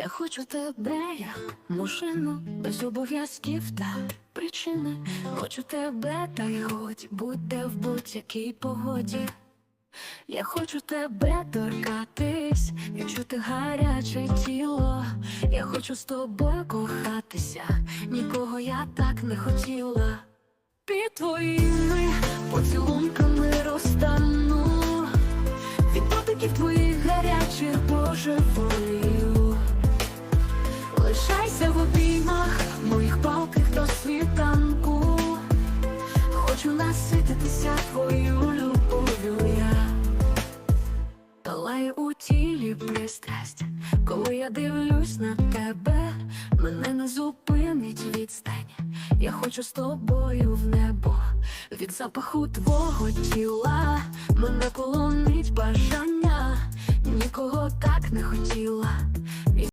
Я хочу тебе, як мужчину, без обов'язків та причини. Хочу тебе, та й годі, будь-де в будь-якій погоді. Я хочу тебе торкатись, відчути гаряче тіло. Я хочу з тобою кохатися, нікого я так не хотіла. Під твоїми поцілунками розтану, від дотиків твоїх гарячих божеволію. Насититися твою любов'ю я. Палає у тілі пристрасть, коли я дивлюсь на тебе, мене не зупинить відстань. Я хочу з тобою в небо, від запаху твого тіла, мене полонить бажання, нікого так не хотіла.